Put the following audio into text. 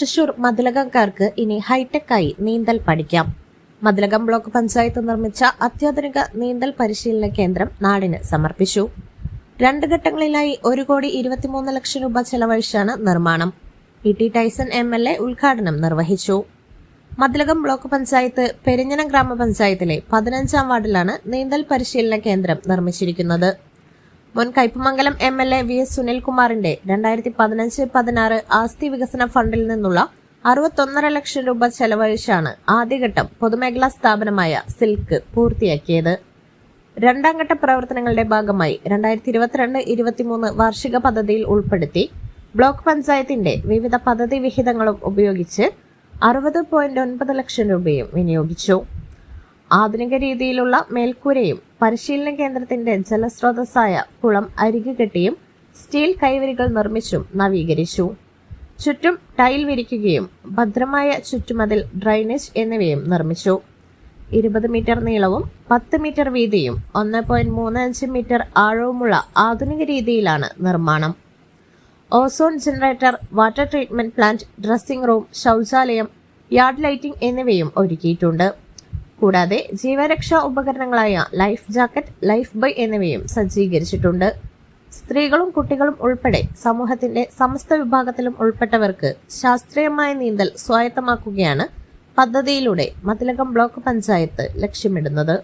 തൃശൂർ മതിലകംകാർക്ക് ഇനി ഹൈടെക്കായി നീന്തൽ പഠിക്കാം. മതിലകം ബ്ലോക്ക് പഞ്ചായത്ത് നിർമ്മിച്ച അത്യാധുനിക നീന്തൽ പരിശീലന കേന്ദ്രം നാടിന് സമർപ്പിച്ചു. രണ്ട് ഘട്ടങ്ങളിലായി ഒരു കോടി ഇരുപത്തിമൂന്ന് ലക്ഷം രൂപ ചെലവഴിച്ചാണ് നിർമ്മാണം. E T Tyson M L A ഉദ്ഘാടനം നിർവഹിച്ചു. മതിലകം ബ്ലോക്ക് പഞ്ചായത്ത് പെരിഞ്ഞനം ഗ്രാമപഞ്ചായത്തിലെ പതിനഞ്ചാം വാർഡിലാണ് നീന്തൽ പരിശീലന കേന്ദ്രം നിർമ്മിച്ചിരിക്കുന്നത്. മുൻ Kaipamangalam M L A V S സുനിൽകുമാറിന്റെ രണ്ടായിരത്തി പതിനഞ്ച് പതിനാറ് ആസ്തി വികസന ഫണ്ടിൽ നിന്നുള്ള അറുപത്തൊന്നര ലക്ഷം രൂപ ചെലവഴിച്ചാണ് ആദ്യഘട്ടം പൊതുമേഖലാ സ്ഥാപനമായ സിൽക്ക് പൂർത്തിയാക്കിയത്. രണ്ടാം ഘട്ട പ്രവർത്തനങ്ങളുടെ ഭാഗമായി രണ്ടായിരത്തി ഇരുപത്തിരണ്ട് ഇരുപത്തിമൂന്ന് വാർഷിക പദ്ധതിയിൽ ഉൾപ്പെടുത്തി ബ്ലോക്ക് പഞ്ചായത്തിന്റെ വിവിധ പദ്ധതി വിഹിതങ്ങളും ഉപയോഗിച്ച് അറുപത് പോയിന്റ് ഒൻപത് ലക്ഷം രൂപയും വിനിയോഗിച്ചു. ആധുനിക രീതിയിലുള്ള മേൽക്കൂരയും പരിശീലന കേന്ദ്രത്തിന്റെ ജലസ്രോതസ്സായ കുളം അരികുകെട്ടിയും സ്റ്റീൽ കൈവരികൾ നിർമ്മിച്ചും നവീകരിച്ചു. ചുറ്റും ടൈൽ വിരിക്കുകയും ഭദ്രമായ ചുറ്റുമതിൽ ഡ്രൈനേജ് എന്നിവയും നിർമ്മിച്ചു. ഇരുപത് മീറ്റർ നീളവും പത്ത് മീറ്റർ വീതിയും ഒന്ന് പോയിന്റ് മൂന്ന് അഞ്ച് മീറ്റർ ആഴവുമുള്ള ആധുനിക രീതിയിലാണ് നിർമ്മാണം. Ozone generator water treatment plant dressing room ശൗചാലയം യാർഡ് ലൈറ്റിംഗ് എന്നിവയും ഒരുക്കിയിട്ടുണ്ട്. കൂടാതെ ജീവരക്ഷാ ഉപകരണങ്ങളായ ലൈഫ് ജാക്കറ്റ് ലൈഫ് ബൈ എന്നിവയും സജ്ജീകരിച്ചിട്ടുണ്ട്. സ്ത്രീകളും കുട്ടികളും ഉൾപ്പെടെ സമൂഹത്തിന്റെ സമസ്ത വിഭാഗത്തിലും ഉൾപ്പെട്ടവർക്ക് ശാസ്ത്രീയമായ നീന്തൽ സ്വായത്തമാക്കുകയാണ് പദ്ധതിയിലൂടെ മതിലകം ബ്ലോക്ക് പഞ്ചായത്ത് ലക്ഷ്യമിടുന്നത്.